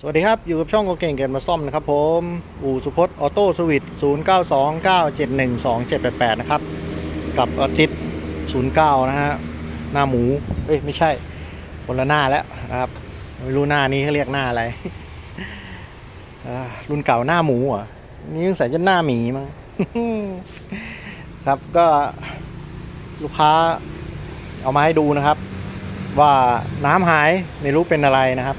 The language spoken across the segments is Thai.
สวัสดีครับ อยู่กับช่องโกเก่งเกินมาซ่อมนะครับผม อู่สุพจน์ออโต้สวิต0 9 2 9 7 1 2 7 8 8นะครับ กับอาทิตย์09นะฮะ หน้าหมู เอ้ย ไม่ใช่ คนละหน้าแล้วนะครับ ไม่รู้หน้านี้เขาเรียกหน้าอะไร รุ่นเก่าหน้าหมูอะนี่ยังใส่จะหน้าหมีมั้ง ครับก็ลูกค้าเอามาให้ดูนะครับ ว่าน้ำหายไม่รู้เป็นอะไรนะครับ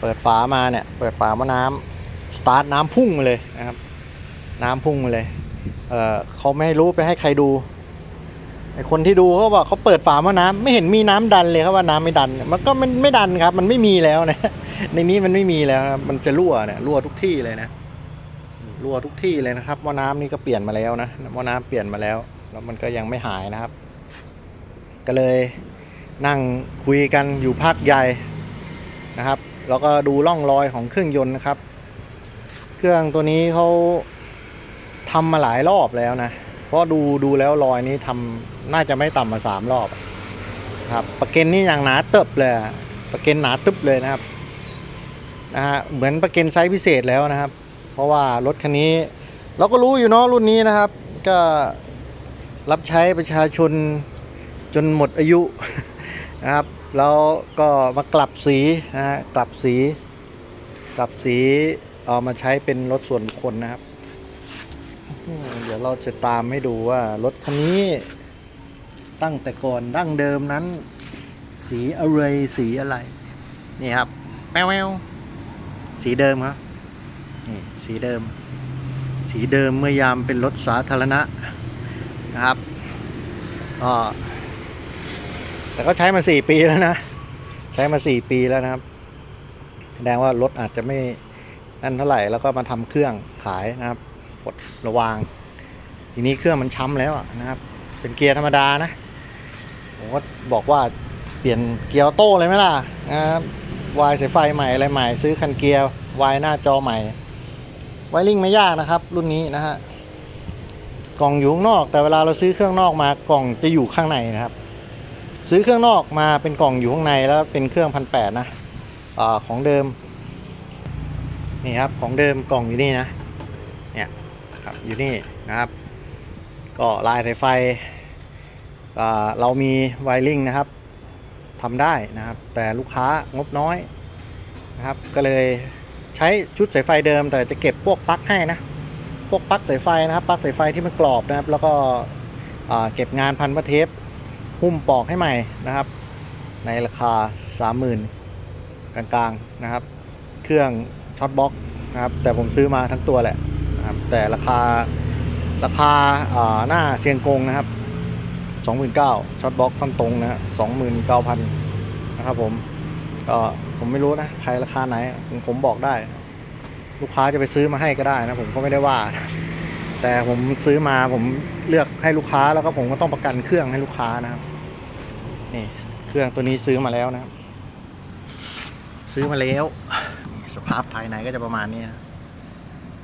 เปิดฝามาเนี่ย เปิดฝามาน้ำสตาร์ทน้ำพุ่งมาเลยนะครับ น้ำพุ่งมาเลยเออเขาไม่ให้รู้ไปให้ใครดูไอคนที่ดูเขาบอกเขาเปิดฝามาน้ำไม่เห็นมีน้ำดันเลยครับว่าน้ำไม่ดัน มันก็มันไม่ดันครับ มันไม่มีแล้วนะในนี้มันไม่มีแล้วนะมันจะรั่วเนี่ยรั่วทุกที่เลยนะรั่วทุกที่เลยนะครับหม้อน้ำนี่ก็เปลี่ยนมาแล้วนะหม้อน้ำเปลี่ยนมาแล้ว แล้วมันก็ยังไม่หายนะครับ ก็เลยนั่งคุยกันอยู่พักใหญ่นะครับ แล้วก็ดูร่องรอยของเครื่องยนต์นะครับ เครื่องตัวนี้เขาทำมาหลายรอบแล้วนะ เพราะดูดูแล้วรอยนี้ทำน่าจะไม่ต่ำมาสามรอบครับประเก็นนี่อย่างหนาเติบเลยประเก็นหนาตึบเลยนะครับนะฮะเหมือนประเก็นไซส์พิเศษแล้วนะครับ เพราะว่ารถคันนี้ เราก็รู้อยู่เนาะรุ่นนี้นะครับ ก็รับใช้ประชาชนจนหมดอายุนะครับ แล้วก็มากลับสีนะฮะกลับสีกลับสีเอามาใช้เป็นรถส่วนบุคคลนะครับ เดี๋ยวเราจะตามให้ดูว่ารถคันนี้ตั้งแต่ก่อนดั้งเดิมนั้น สีอะไรสีอะไร นี่ครับแป๊วแววสีเดิมครับนี่สีเดิม สีเดิมเมื่อยามเป็นรถสาธารณะนะครับก็ แต่ก็ใช้มาสี่ปีแล้วนะ ใช้มาสี่ปีแล้วนะครับ แสดงว่ารถอาจจะไม่นั่นเท่าไหร่แล้วก็มาทำเครื่องขายนะครับปลดระวาง ทีนี้เครื่องมันช้ำแล้วนะครับ เป็นเกียร์ธรรมดานะผมก็บอกว่าเปลี่ยนเกียร์โต้เลยไหมล่ะนะครับวายสายไฟใหม่อะไรใหม่ซื้อคันเกียร์วายหน้าจอใหม่ไวริงไม่ยากนะครับ รุ่นนี้นะฮะกล่องอยู่ข้างนอก แต่เวลาเราซื้อเครื่องนอกมากล่องจะอยู่ข้างในนะครับ ซื้อเครื่องนอกมาเป็นกล่องอยู่ข้างในแล้วเป็นเครื่องพันแปดนะอของเดิม นี่ครับของเดิมกล่องอยู่นี่นะ เนี่ยครับอยู่นี่นะครับ ก็ลายสายไฟอ่าเรามีไวริงนะครับทำได้นะครับ แต่ลูกค้างบน้อยนะครับ ก็เลยใช้ชุดสายไฟเดิม แต่จะเก็บพวกปลั๊กให้นะ พวกปลั๊กสายไฟนะครับปลั๊กสายไฟที่มันกรอบนะครับ แล้วก็เก็บงานพันประเทป หุ้มปอกให้ใหม่นะครับ ในราคา 30,000 กลางๆนะครับ เครื่องช็อตบ็อกนะครับ แต่ผมซื้อมาทั้งตัวแหละนะครับ แต่ราคาราคาาหน้าเซียงกงนะครับ 29,000ช็อตบ็อกท่อนตรงนะฮะ29,000 นะครับผมก็ผมไม่รู้นะ ใครราคาไหนผมผมบอกได้ ลูกค้าจะไปซื้อมาให้ก็ได้นะ ผมก็ไม่ได้ว่า แต่ผมซื้อมาผมเลือกให้ลูกค้าแล้วก็ผมก็ต้องประกันเครื่องให้ลูกค้านะครับนี่เครื่องตัวนี้ซื้อมาแล้วนะครับ ซื้อมาแล้ว สภาพภายในก็จะประมาณนี้นะ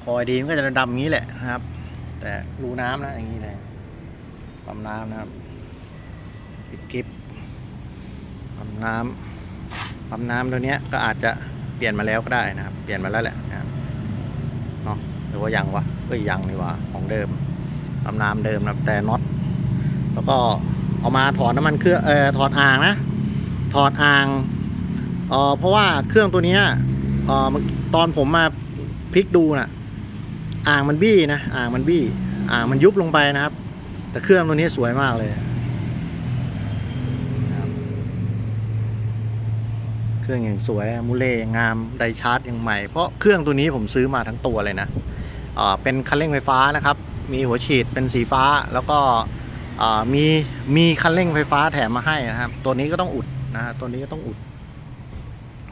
คอยดีมันก็จะดำอย่างนี้แหละนะครับ แต่รูน้ำนะอย่างนี้เลยปั๊มน้ำนะครับกิบกิบปั๊มน้ำปั๊มน้ำตัวนี้ก็อาจจะเปลี่ยนมาแล้วก็ได้นะครับ เปลี่ยนมาแล้วแหละนะครับเนาะหรือว่ายังวะ เอ้ยยังนี่ว่าของเดิมปั๊มน้ำเดิมนะแต่น็อตแล้วก็เอามาถอดน้ำมันเครื่องเออถอดอ่างนะถอดอ่างเออเพราะว่าเครื่องตัวนี้เออตอนผมมาพลิกดูน่ะอ่างมันบี้นะอ่างมันบี้ อ่างมันยุบลงไปนะครับ แต่เครื่องตัวนี้สวยมากเลยเครื่องอย่างสวยมูเล่งามไดชาร์จอย่างใหม่ เพราะเครื่องตัวนี้ผมซื้อมาทั้งตัวเลยนะ เป็นคันเร่งไฟฟ้านะครับ มีหัวฉีดเป็นสีฟ้าแล้วก็มีมีคันเร่งไฟฟ้าแถมมาให้นะครับ ตัวนี้ก็ต้องอุดนะฮะตัวนี้ก็ต้องอุด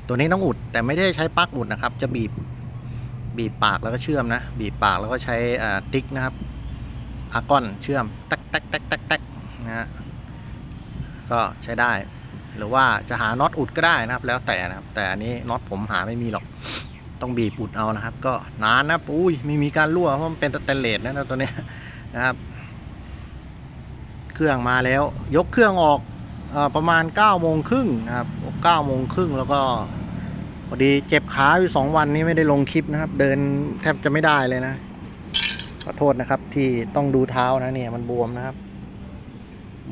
ตัวนี้ต้องอุดแต่ไม่ได้ใช้ปลั๊กอุดนะครับ จะบีบบีบปากแล้วก็เชื่อมนะ บีบปากแล้วก็ใช้ติ๊กนะครับอากอนเชื่อมตักตักตักตักตักนะฮะก็ใช้ได้ หรือว่าจะหาน็อตอุดก็ได้นะครับ แล้วแต่นะครับ แต่อันนี้น็อตผมหาไม่มีหรอก ต้องบีบอุดเอานะครับ ก็นานนะอุ้ยไม่มีการรั่วเพราะมันเป็นสแตนเลสนะตัวนี้นะครับ เครื่องมาแล้ว ยกเครื่องออกอประมาณ9ก้าโมงครึ่งนะครับ9ก้าโมงครึ่งแล้วก็พอดีเจ็บขาอยู่สองวันนี้ไม่ได้ลงคลิปนะครับ เดินแทบจะไม่ได้เลยนะขอโทษนะครับที่ต้องดูเท้านะเนี่ยมันบวมนะครับ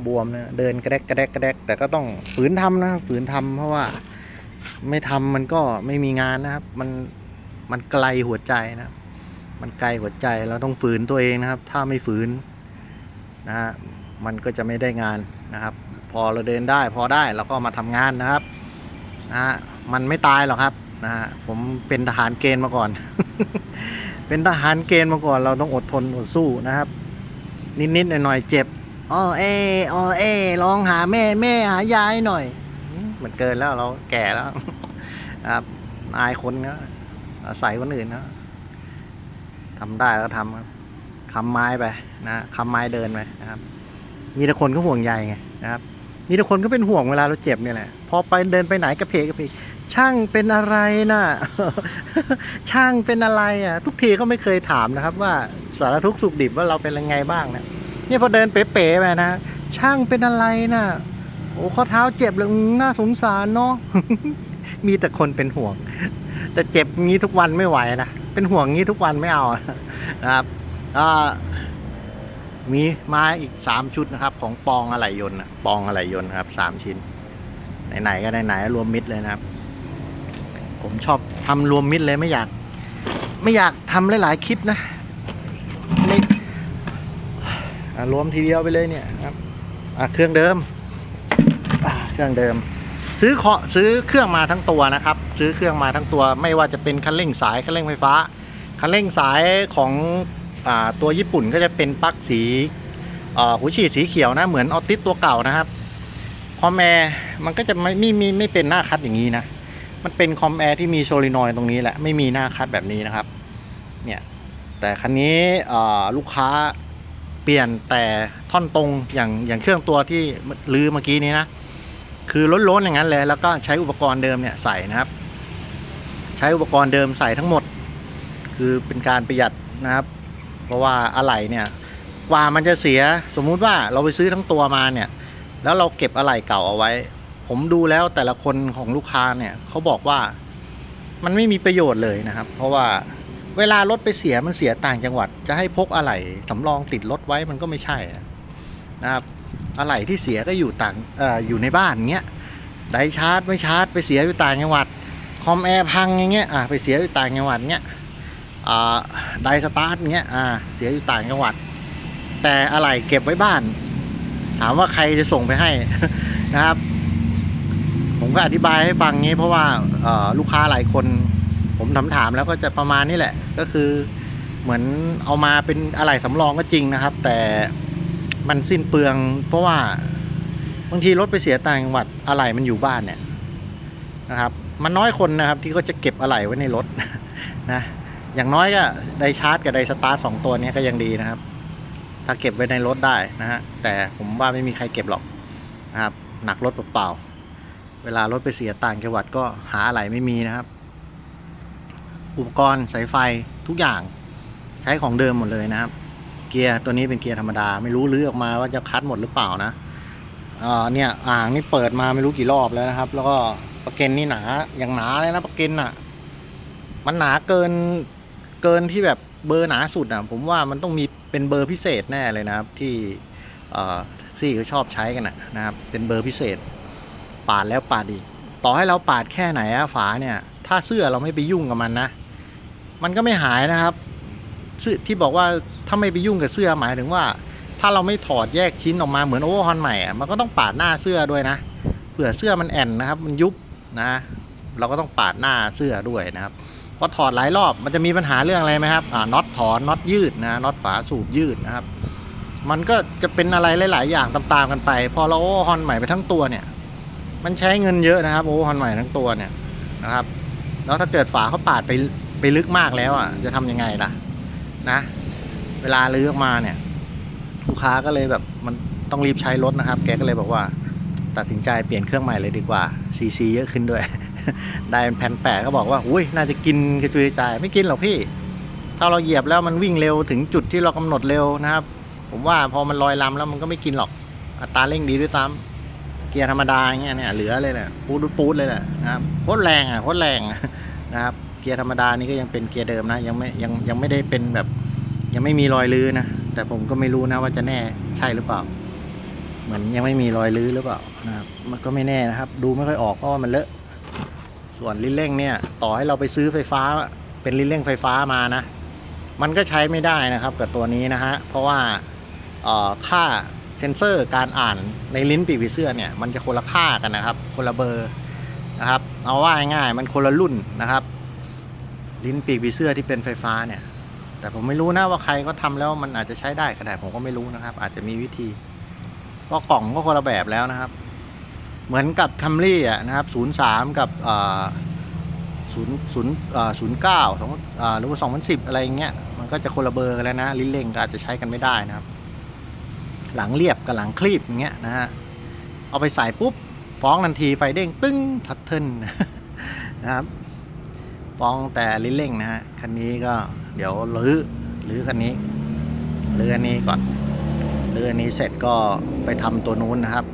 บวมนะเดินกระแดกกระแดกกระแดกแต่ก็ต้องฝืนทำนะฝืนทำเพราะว่าไม่ทำมันก็ไม่มีงานนะครับ มัน มันไกลหัวใจนะ มันไกลหัวใจเราต้องฝืนตัวเองนะครับ ถ้าไม่ฝืนนะฮะมันก็จะไม่ได้งานนะครับ พอเราเดินได้พอได้เราก็มาทำงานนะครับนะฮะมันไม่ตายหรอกครับนะฮะผมเป็นทหารเกณฑ์มาก่อน เป็นทหารเกณฑ์มาก่อน เราต้องอดทนอดสู้นะครับ นิดๆหน่อยๆเจ็บอ้อเออ้อเอร้องหาแม่แม่หายายหน่อย มันเกินแล้วเราแก่แล้วครับอายคนก็ อาศัยคนอื่นนะทำได้ก็ทำครับคำไม้ไปนะคำไม้เดินไปนะครับ มีแต่คนก็ห่วงใยไงนะครับมีแต่คนก็เป็นห่วงเวลาเราเจ็บเนี่ยแหละพอไปเดินไปไหนกระเพกกระเพกช่างเป็นอะไรน่ะช่างเป็นอะไรอะ ทุกทีก็ไม่เคยถามนะครับ ว่าสารทุกข์สุขดิบว่าเราเป็นยังไงบ้างเนี่ยนี่พอเดินเป๋ๆไปนะช่างเป็นอะไรน่ะโอ้ข้อเท้าเจ็บเลยอืมน่าสงสารเนาะมีแต่คนเป็นห่วง แต่เจ็บงี้ทุกวันไม่ไหวนะ เป็นห่วงงี้ทุกวันไม่เอานะครับก็มีมาอีก 3 ชุดนะครับ ของปองอะไหล่ยนต์ปองอะไหล่ยนต์ครับ 3 ชิ้น ไหนๆก็ไหนๆรวมมิดเลยนะครับ ผมชอบทำรวมมิดเลยไม่อยาก ไม่อยากทำหลายๆคลิปนะไม่รวมทีเดียวไปเลยเนี่ยครับเครื่องเดิมเครื่องเดิม ซื้อเคาะซื้อเครื่องมาทั้งตัวนะครับ ซื้อเครื่องมาทั้งตัว ไม่ว่าจะเป็นคันเร่งสายคันเร่งไฟฟ้าคันเร่งสายของอตัวญี่ปุ่นก็จะเป็นปลั๊กสีหูฉีดสีเขียวนะเหมือนออติสตัวเก่านะครับคอมแอร์มันก็จะไม่ไม่ไม่ไม่เป็นหน้าคัดอย่างนี้นะมันเป็นคอมแอร์ที่มีโซลินอยด์ตรงนี้แหละไม่มีหน้าคัดแบบนี้นะครับเนี่ยแต่คันนี้ลูกค้าเปลี่ยนแต่ท่อนตรงอย่างอย่างเครื่องตัวที่ลือเมื่อกี้นี้นะ คือล้นๆอย่างนั้นเลยแล้วก็ใช้อุปกรณ์เดิมเนี่ยใส่นะครับ ใช้อุปกรณ์เดิมใส่ทั้งหมด คือเป็นการประหยัดนะครับ เพราะว่าอะไหล่เนี่ยกว่ามันจะเสียสมมุติว่าเราไปซื้อทั้งตัวมาเนี่ย แล้วเราเก็บอะไหล่เก่าเอาไว้ ผมดูแล้วแต่ละคนของลูกค้าเนี่ยเขาบอกว่ามันไม่มีประโยชน์เลยนะครับ เพราะว่าเวลารถไปเสียมันเสียต่างจังหวัด จะให้พกอะไหล่สำรองติดรถไว้มันก็ไม่ใช่นะครับ อะไหล่ที่เสียก็อยู่ต่างออยู่ในบ้านเงี้ยไดชาร์จไม่ชาร์จไปเสียอยู่ต่างจังหวัดคอมแอร์พังอย่างเงี้ยอะไปเสียอยู่ต่างจังหวัดเงี้ยอ่าไดสตาร์ทเงี้ยอ่าเสียอยู่ต่างจังหวัด แต่อะไหล่เก็บไว้บ้าน ถามว่าใครจะส่งไปให้นะครับ ผมก็อธิบายให้ฟังงี้ เพราะว่าลูกค้าหลายคน ผมถามถามๆแล้วก็จะประมาณนี้แหละ ก็คือเหมือนเอามาเป็นอะไหล่สำรองก็จริงนะครับ แต่ มันสิ้นเปลือง เพราะว่าบางทีรถไปเสียต่างจังหวัดอะไหล่มันอยู่บ้านเนี่ยนะครับ มันน้อยคนนะครับที่เขาจะเก็บอะไหล่ไว้ในรถนะอย่างน้อยก็ไดชาร์จกับไดสตาร์ทสองตัวนี้ก็ยังดีนะครับ ถ้าเก็บไว้ในรถได้นะฮะแต่ผมว่าไม่มีใครเก็บหรอกนะครับ หนักรถเปล่าๆเวลารถไปเสียต่างจังหวัดก็หาอะไหล่ไม่มีนะครับ อุปกรณ์สายไฟทุกอย่างใช้ของเดิมหมดเลยนะครับ เกียร์ตัวนี้เป็นเกียร์ธรรมดา ไม่รู้ลื้อออกมาว่าจะคัดหมดหรือเปล่านะเออเนี่ยอ่างนี่เปิดมาไม่รู้กี่รอบแล้วนะครับ แล้วก็ประเกนนี่หนาอย่างหนาเลยนะประเกนอะ มันหนาเกินเกินที่แบบเบอร์หนาสุดอะ ผมว่ามันต้องมีเป็นเบอร์พิเศษแน่เลยนะครับ ที่เออซี่เขาชอบใช้กันนะนะครับ เป็นเบอร์พิเศษ ปาดแล้วปาดอีก ต่อให้เราปาดแค่ไหนอะฝาเนี่ย ถ้าเสื้อเราไม่ไปยุ่งกับมันนะ มันก็ไม่หายนะครับที่บอกว่า ถ้าไม่ไปยุ่งกับเสื้อหมายถึงว่า ถ้าเราไม่ถอดแยกชิ้นออกมาเหมือนโอเวอร์ฮอนใหม่อะมันก็ต้องปาดหน้าเสื้อด้วยนะเผื่อเสื้อมันแอนนะครับ มันยุบนะ เราก็ต้องปาดหน้าเสื้อด้วยนะครับพอถอดหลายรอบมันจะมีปัญหาเรื่องอะไรไหมครับอ่าน็อตถอนน็อตยืดนะน็อตฝาสูบยืดนะครับ มันก็จะเป็นอะไรหลาย ๆ อย่างตามๆกันไป พอเราโอเวอร์ฮอนใหม่ไปทั้งตัวเนี่ย มันใช้เงินเยอะนะครับโอเวอร์ฮอนใหม่ทั้งตัวเนี่ยนะครับ แล้วถ้าเกิดฝาเขาปาดไปไปลึกมากแล้วอะจะทำยังไงล่ะนะ เวลาลื้อออกมาเนี่ย ลูกค้าก็เลยแบบมันต้องรีบใช้รถนะครับ แกก็เลยบอกว่า ตัดสินใจเปลี่ยนเครื่องใหม่เลยดีกว่าซีซีเยอะขึ้นด้วย ได้เป็นแผ่นแปะก็บอกว่าอุ้ยน่าจะกินกระจุยกระจายไม่กินหรอกพี่ ถ้าเราเหยียบแล้วมันวิ่งเร็วถึงจุดที่เรากำหนดเร็วนะครับ ผมว่าพอมันลอยลำแล้วมันก็ไม่กินหรอกอัตราเร่งดีด้วยซ้ำเกียร์ธรรมดาอย่างเงี้ยเนี่ยเหลือเลยแหละปูดปูดเลยแหละนะครับโคตรแรงอะโคตรแรงนะครับ เกียร์ธรรมดานี่ก็ยังเป็นเกียร์เดิมนะยังไม่ยังยังไม่ได้เป็นแบบ ยังไม่มีรอยลื้อนะ แต่ผมก็ไม่รู้นะว่าจะแน่ใช่หรือเปล่า เหมือนยังไม่มีรอยลื้อหรือเปล่านะครับ มันก็ไม่แน่นะครับ ดูไม่ค่อยออกเพราะว่ามันเลอะ ส่วนลิ้นเร่งเนี่ย ต่อให้เราไปซื้อไฟฟ้า เป็นลิ้นเร่งไฟฟ้ามานะ มันก็ใช้ไม่ได้นะครับ กับตัวนี้นะฮะ เพราะว่าเอ่อค่าเซนเซอร์การอ่านในลิ้นปีกผีเสื้อเนี่ย มันจะคนละค่ากันนะครับ คนละเบอร์นะครับ เอาว่าง่ายๆมันคนละรุ่นนะครับ ลิ้นปีกผีเสื้อที่เป็นไฟฟ้าเนี่ย แต่ผมไม่รู้นะว่าใครก็ทำแล้วมันอาจจะใช้ได้ก็ได้ผมก็ไม่รู้นะครับ อาจจะมีวิธีเพราะกล่องก็คนละแบบแล้วนะครับ เหมือนกับคัมรี่อะนะครับศูนย์สามกับศูนย์ศูนย์ศูนย์เก้าสองหรือว่าสองพันสิบอะไรเงี้ยมันก็จะคนละเบอร์กันแล้วนะลิ้นเร่งก็อาจจะใช้กันไม่ได้นะครับ หลังเรียบกับหลังคลีบอย่างเงี้ยนะฮะเอาไปใส่ปุ๊บฟ้องทันทีไฟเด้งตึ้งทัดเทินนะครับ ฟ้องแต่ลิ้นเร่งนะฮะคันนี้ก็เดี๋ยวรื้อรื้อคันนี้รื้ออันนี้ก่อนรื้ออันนี้เสร็จก็ไปทำตัวนู้นนะครับ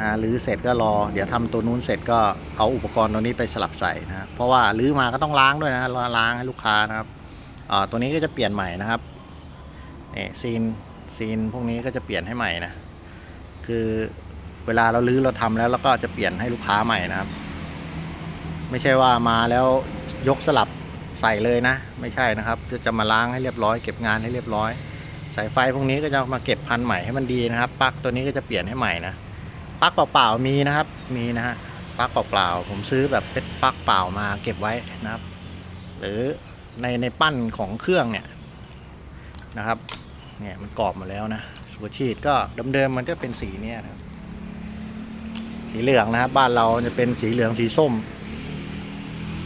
นะรื้อเสร็จก็รอ เดี๋ยวทำตัวนู้นเสร็จก็เอาอุปกรณ์ตัวนี้ไปสลับใส่นะเพราะว่ารื้อมาก็ต้องล้างด้วยนะล้างให้ลูกค้านะครับอ่าตัวนี้ก็จะเปลี่ยนใหม่นะครับนี่ซีนซีนพวกนี้ก็จะเปลี่ยนให้ใหม่นะคือเวลาเรารื้อเราทำแล้วเราก็จะเปลี่ยนให้ลูกค้าใหม่นะครับ ไม่ใช่ว่ามาแล้วยกสลับ ใส่เลยนะ ไม่ใช่นะครับจะจะมาล้างให้เรียบร้อยเก็บงานให้เรียบร้อย สายไฟพวกนี้ก็จะมาเก็บพันใหม่ให้มันดีนะครับปลั๊กตัวนี้ก็จะเปลี่ยนให้ใหม่นะปลั๊กเปล่าๆมีนะครับมีนะฮะปลั๊กเปล่าๆผมซื้อแบบเป็นปลั๊กเปล่ามาเก็บไว้นะครับ หรือในในปั้นของเครื่องเนี่ยนะครับเนี่ยมันกรอบมาแล้วนะสูชีดก็เดิมๆมันจะเป็นสีเนี้ยนะสีเหลืองนะครับ บ้านเราจะเป็นสีเหลืองสีส้ม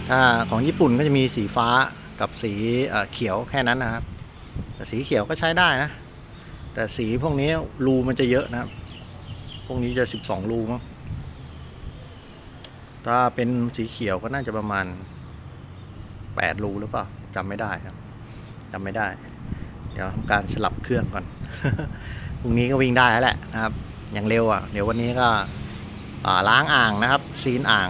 ถ้าของญี่ปุ่นก็จะมีสีฟ้ากับสีเขียวแค่นั้นนะครับ แต่สีเขียวก็ใช้ได้นะ แต่สีพวกนี้รูมันจะเยอะนะครับ พวกนี้จะสิบสองรูมั้งถ้าเป็นสีเขียวก็น่าจะประมาณแปดรูหรือเปล่าจำไม่ได้ครับจำไม่ได้ เดี๋ยวทำการสลับเครื่องก่อนพรุ่งนี้ก็วิ่งได้แล้วแหละนะครับ อย่างเร็วอะ เดี๋ยววันนี้ก็ล้างอ่างนะครับ ซีนอ่าง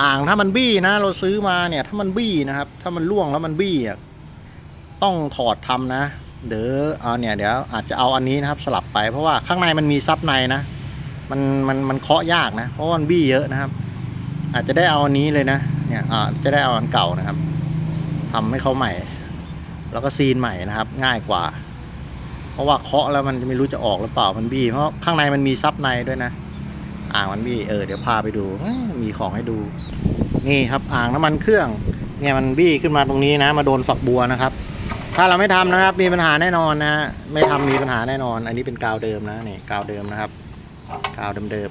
อ่างถ้ามันบี้นะ เราซื้อมาเนี่ย ถ้ามันบี้นะครับ ถ้ามันล่วงแล้วมันบี้อะต้องถอดทำนะเดี๋ยวเอาเนี่ยเดี๋ยวอาจจะเอาอันนี้นะครับสลับไปเพราะว่าข้างในมันมีซับในนะ มันมันมันเคาะยากนะ เพราะมันบี้เยอะนะครับ อาจจะได้เอาอันนี้เลยนะเนี่ยอ่าจะได้เอาอันเก่านะครับทำให้เขาใหม่ แล้วก็ซีนใหม่นะครับ ง่ายกว่า เพราะว่าเคาะแล้วมันจะไม่รู้จะออกหรือเปล่ามันบี้เพราะข้างในมันมีซับในด้วยนะ อ่างมันบี้เออเดี๋ยวพาไปดูมีของให้ดู นี่ครับอ่างน้ำมันเครื่อง เนี่ยมันบี้ขึ้นมาตรงนี้นะ มาโดนฝักบัวนะครับ ถ้าเราไม่ทำนะครับ มีปัญหาแน่นอนนะฮะไม่ทำมีปัญหาแน่นอน อันนี้เป็นกาวเดิมนะนี่กาวเดิมนะครับ กาวเดิม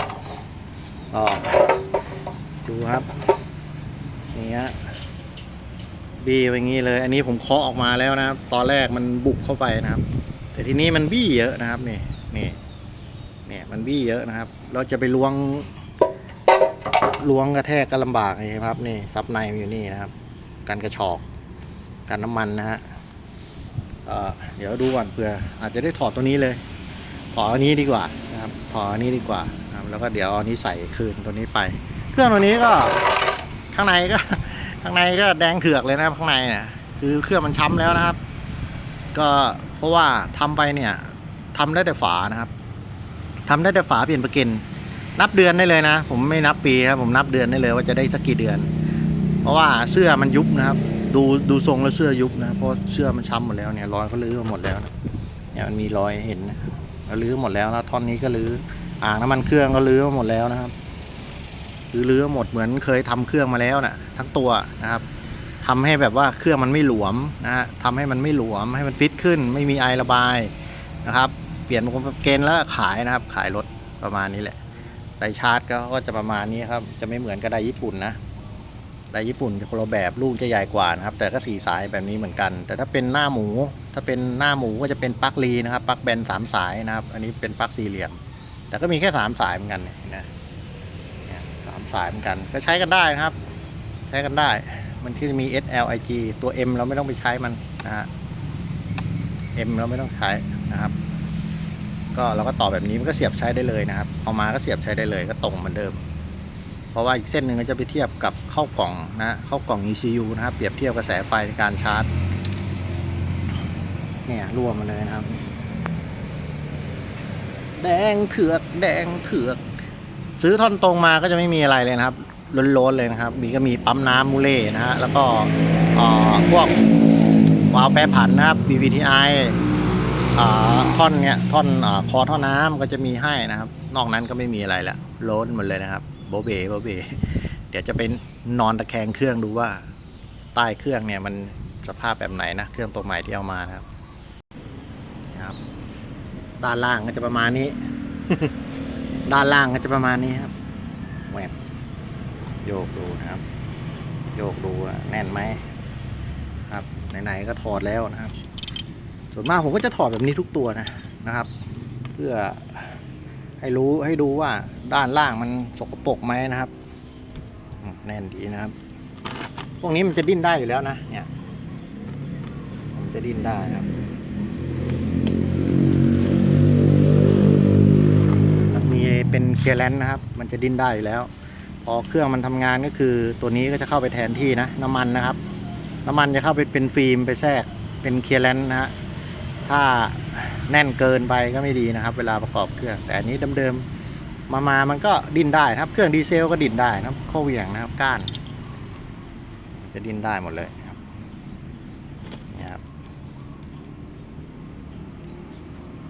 ๆก็ดูครับนี่ฮะบี้ไปอย่างนี้เลย อันนี้ผมเคาะออกมาแล้วนะครับ ตอนแรกมันบุกเข้าไปนะครับ แต่ทีนี้มันบี้เยอะนะครับนี่นี่ เนี่ยมันบี้เยอะนะครับ เราจะไปล้วงล้วงกระแทกก็ลำบากเลยครับนี่ซับในมันอยู่นี่นะครับกันกระชอกกันน้ำมันนะฮะเดี๋ยวดูก่อนเผื่ออาจจะได้ถอดตัวนี้เลยถอดอันนี้ดีกว่านะครับถอดอันนี้ดีกว่าครับแล้วก็เดี๋ยวอาอันนี้ใส่คืนตัวนี้ไป เครื่องตัวนี้ก็ข้างในก็ข้างในก็แดงเถือกเลยนะครับข้างในเนี่ยคือเครื่องมันช้ำแล้วนะครับ ก็เพราะว่าทำไปเนี่ยทำได้แต่ฝานะครับ ทำได้แต่ฝาเปลี่ยนประกันนับเดือนได้เลยนะ ผมไม่นับปีครับผมนับเดือนได้เลยว่าจะได้สักกี่เดือน เพราะว่าเสื้อมันยุบนะครับ ดูดูทรงแล้วเสื้อยุบนะเพราะเสื้อมันช้ำหมดแล้วเนี่ยรอยเขาลื้อมาหมดแล้วนะเนี่ยมันมีรอยเห็นนะลื้อหมดแล้วแล้วท่อนนี้ก็ลื้ออ่างน้ำมันเครื่องก็ลื้อมาหมดแล้วนะครับลื้อหมดเหมือนเคยทำเครื่องมาแล้วนะทั้งตัวนะครับทำให้แบบว่าเครื่องมันไม่หลวมนะฮะทำให้มันไม่หลวมให้มันฟิตขึ้น ไม่มีไอระบายนะครับ เปลี่ยนเกณฑ์แล้วขายนะครับ ขายรถประมาณนี้แหละไดชาร์จก็จะประมาณนี้ครับ จะไม่เหมือนกับไดญี่ปุ่นนะไดญี่ปุ่นจะคนละแบบลูกจะใหญ่กว่านะครับ แต่ก็สีสายแบบนี้เหมือนกัน แต่ถ้าเป็นหน้าหมู ถ้าเป็นหน้าหมูก็จะเป็นปลั๊กลีนะครับปลั๊กแบนสามสายนะครับ อันนี้เป็นปลั๊กสี่เหลี่ยม แต่ก็มีแค่สามสายเหมือนกันนะสามสายเหมือนกันก็ใช้กันได้นะครับ ใช้กันได้ มันที่จะมี S L I G ตัว M เราไม่ต้องไปใช้มันนะฮะ M เราไม่ต้องใช้นะครับ ก็เราก็ต่อแบบนี้มันก็เสียบใช้ได้เลยนะครับ เอามาก็เสียบใช้ได้เลยก็ตรงเหมือนเดิม เพราะว่าอีกเส้นหนึ่งก็จะไปเทียบกับเข้ากล่องนะเข้ากล่อง ECU นะครับเปรียบเทียบกระแสไฟในการชาร์จเนี่ยรวมมาเลยนะครับ แดงเถือกแดงเถือก ซื้อท่อนตรงมาก็จะไม่มีอะไรเลยนะครับล้นๆเลยนะครับ มีก็มีปั๊มน้ำมูเล่นะฮะแล้วก็อ่อพวกวาล์วแปรผันนะครับ BVTI ท่อนเนี้ยท่อนอาคอท่อน้ำก็จะมีให้นะครับ นอกนั้นก็ไม่มีอะไรแล้วโล้นหมดเลยนะครับโบเบโบเบเดี๋ยวจะเป็นนอนตะแคงเครื่องดูว่าใต้เครื่องเนี่ยมันสภาพแบบไหนนะเครื่องตัวใหม่ที่เอามานะครับนะครับด้านล่างก็จะประมาณนี้ ด้านล่างก็จะประมาณนี้ครับแหวนโยกดูนะครับ โยกดูแน่นไหมครับไหนๆก็ถอดแล้วนะครับ ส่วนมากผมก็จะถอดแบบนี้ทุกตัวนะนะครับ เพื่อให้รู้ให้ดูว่าด้านล่างมันสกปรกไหมนะครับแน่นดีนะครับ พวกนี้มันจะดิ้นได้อยู่แล้วนะเนี่ยมันจะดิ้นได้นะครับมีเป็นเคลียร์แลนซ์นะครับ มันจะดิ้นได้อยู่แล้ว พอเครื่องมันทำงานก็คือตัวนี้ก็จะเข้าไปแทนที่นะ น้ำมันนะครับ น้ำมันจะเข้าไปเป็นฟิล์มไปแทรกเป็นเคลียร์แลนซ์นะฮะ ถ้าแน่นเกินไปก็ไม่ดีนะครับ เวลาประกอบเครื่อง แต่อันนี้เดิมๆมามามันก็ดิ้นได้นะครับ เครื่องดีเซลก็ดิ้นได้นะครับข้อเหวี่ยงนะครับก้าน จะดิ้นได้หมดเลยครับนี่ครับ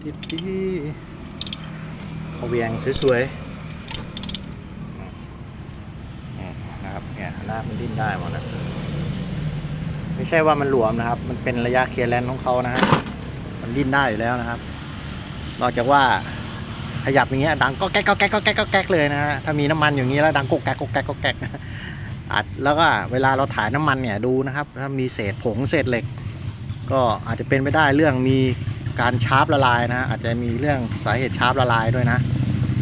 ทิดดีข้อเหวี่ยงสวยๆนี่นะครับเนี่ยหน้ามันดิ้นได้หมดนะไม่ใช่ว่ามันหลวมนะครับ มันเป็นระยะเคลียร์แลนซ์ของเขานะฮะ มันดิ้นได้อยู่แล้วนะครับ นอกจากว่าขยับอย่างเงี้ยดังก็แก๊กก็แก๊กก็แก๊กก็แก๊กเลยนะฮะถ้ามีน้ำมันอย่างนี้แล้วดังก็แก๊กก็แก๊กก็แก๊กอัดแล้วก็เวลาเราถ่ายน้ำมันเนี่ยดูนะครับ ถ้ามีเศษผงเศษเหล็ก ก็อาจจะเป็นไปได้เรื่องมีการชาร์ปละลายนะอาจจะมีเรื่องสาเหตุชาร์ปละลายด้วยนะ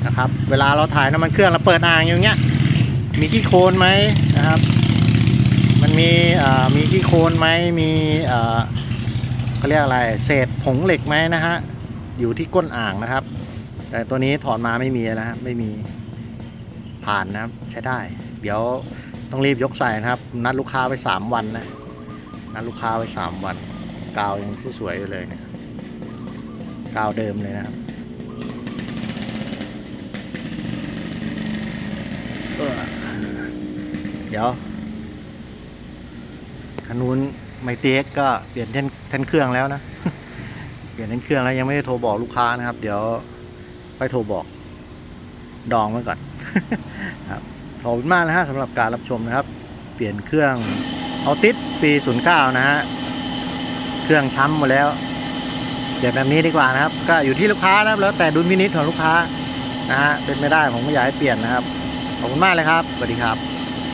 นะครับ เวลาเราถ่ายน้ำมันเครื่องเราเปิดอ่างอย่างเงี้ย มีขี้โคลนไหมนะครับ มันมีมีขี้โคลนไหมมี เขาเรียกอะไร เศษผงเหล็กไหมนะฮะ อยู่ที่ก้นอ่างนะครับ แต่ตัวนี้ถอดมาไม่มีนะฮะไม่มีผ่านนะครับ ใช้ได้ เดี๋ยวต้องรีบยกใส่นะครับ นัดลูกค้าไปสามวันนะ นัดลูกค้าไปสามวัน กาวยังสวยๆอยู่เลยเนี่ยกาวเดิมเลยนะครับเดี๋ยวคันนู้น ไมเต็กก็เปลี่ยนแท่นแท่นเครื่องแล้วนะ เปลี่ยนแท่นเครื่องแล้วยังไม่ได้โทรบอกลูกค้านะครับ เดี๋ยวไปโทรบอกดองไว้ก่อนครับขอบคุณมากนะฮะสำหรับการรับชมนะครับ เปลี่ยนเครื่องเอาติดปี 09 นะฮะเครื่องช้ำหมดแล้วเปลี่ยนแบบนี้ดีกว่านะครับ ก็อยู่ที่ลูกค้านะครับ แล้วแต่ดุลพินิจของลูกค้านะฮะเป็นไม่ได้ผมก็อยากให้เปลี่ยนนะครับขอบคุณมากเลยครับสวัสดีครับ